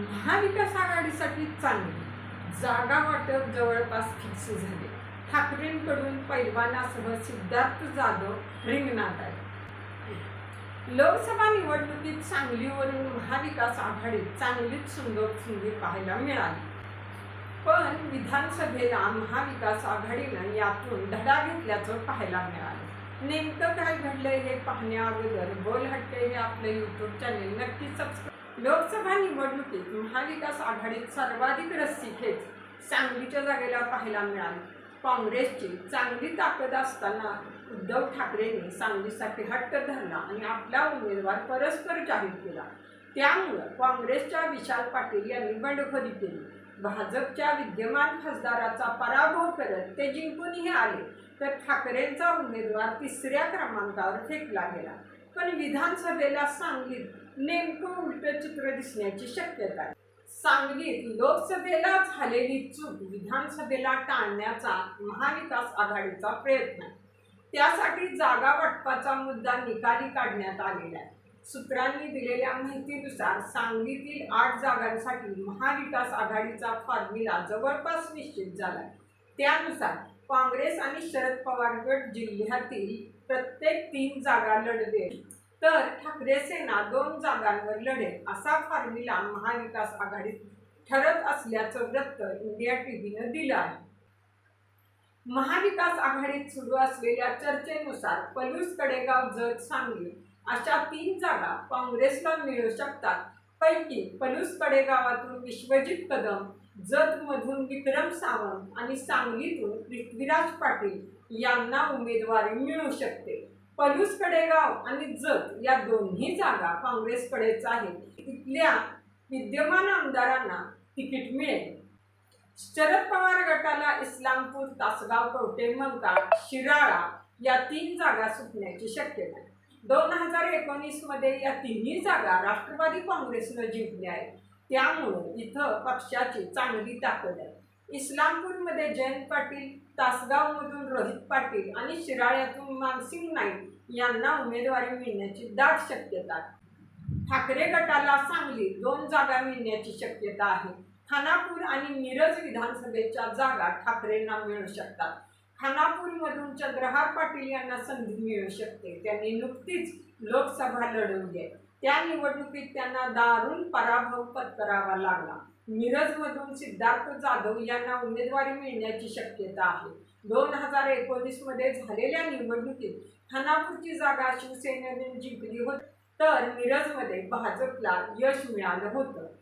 महाविकास आघाडीसाठी चांगली जागा वाटप जवळपास फिक्स झाले. ठाकरेंकडून पैलवानासह सिद्धार्थ जाधव रिंगणात आहे लोकसभा निवडणुकीत सांगलीवरून महाविकास आघाडीत चांगलीच सुंदर संधी पाहायला मिळाली. पण विधानसभेला महाविकास आघाडीनं यातून धडा घेतल्याचं पाहायला मिळालं. नेमकं काय घडलंय हे पाहण्याअगोदर बोल हट्टे हे आपलं यूट्यूब चॅनेल नक्की सबस्क्राईब लोकसभा निवडणुकीत महाविकास आघाडीत सर्वाधिक रस्सीखेच सांगलीच्या जागेला पाहायला मिळाली. काँग्रेसची चांगली ताकद असताना उद्धव ठाकरेंनी सांगलीसाठी हट्ट धरला आणि आपला उमेदवार परस्पर जाहीर केला. त्यामुळं काँग्रेसच्या विशाल पाटील यांनी बंडखोरी केली. भाजपच्या विद्यमान खासदाराचा पराभव करत ते जिंकूनही आले तर ठाकरेंचा उमेदवार तिसऱ्या क्रमांकावर फेकला गेला. पण विधानसभेला सांगलीत नेमकं उलट चित्र दिसण्याची शक्यता आहे. सांगलीत लोकसभेला झालेली चूक विधानसभेला टाळण्याचा महाविकास आघाडीचा प्रयत्न. आहे त्यासाठी जागा वाटपाचा मुद्दा निकाली काढण्यात आलेला आहे. सूत्रांनी दिलेल्या माहितीनुसार सांगलीतील आठ जागांसाठी महाविकास आघाडीचा फॉर्म्युला जवळपास निश्चित झाला त्यानुसार काँग्रेस आणि शरद पवार गट जिल्ह्यातील प्रत्येक तीन जागा लढवेल. तर ठाकरे सेना दोन जागांवर लढेल असा फॉर्म्युला महाविकास आघाडीत ठरत असल्याचं वृत्त इंडिया टीव्हीनं दिलं आहे. महाविकास आघाडीत सुरू असलेल्या चर्चेनुसार पलूस कडेगाव जत सांगली अशा तीन जागा काँग्रेसला मिळू शकतात. पैकी पलूस कडेगावातून विश्वजित कदम जतमधून विक्रम सावंत आणि सांगलीतून पृथ्वीराज पाटील यांना उमेदवारी मिळू शकते. पलूस कडेगाव आणि जत या दोन्ही जागा काँग्रेसकडेच आहेत इथल्या विद्यमान आमदारांना तिकीट मिळेल. शरद पवार गटाला इस्लामपूर तासगाव कवटे मंका शिराळा या तीन जागा सुटण्याची शक्यता आहे. दोन हजार एकोणीसमध्ये या तिन्ही जागा राष्ट्रवादी काँग्रेसनं जिंकल्या आहेत. त्यामुळं इथं पक्षाची चांगली ताकद आहे. इस्लामपूरमध्ये जयंत पाटील तासगावमधून रोहित पाटील आणि शिराळ्यातून मानसिंग नाईक यांना उमेदवारी मिळण्याची दाट शक्यता ठाकरे गटाला सांगली दोन जागा मिळण्याची शक्यता आहे. खानापूर आणि मिरज विधानसभेच्या जागा ठाकरेंना मिळू शकतात. खानापूरमधून चंद्रहार पाटील यांना संधी मिळू शकते. त्यांनी नुकतीच लोकसभा लढवली आहे त्या निवडणुकीत त्यांना दारुण पराभव पत्करावा लागला. मिरजमधून सिद्धार्थ जाधव यांना उमेदवारी मिळण्याची शक्यता आहे. दोन हजार एकोणीसमध्ये झालेल्या निवडणुकीत खानापूरची जागा शिवसेनेने जिंकली होती तर मिरजमध्ये भाजपला यश मिळालं होतं.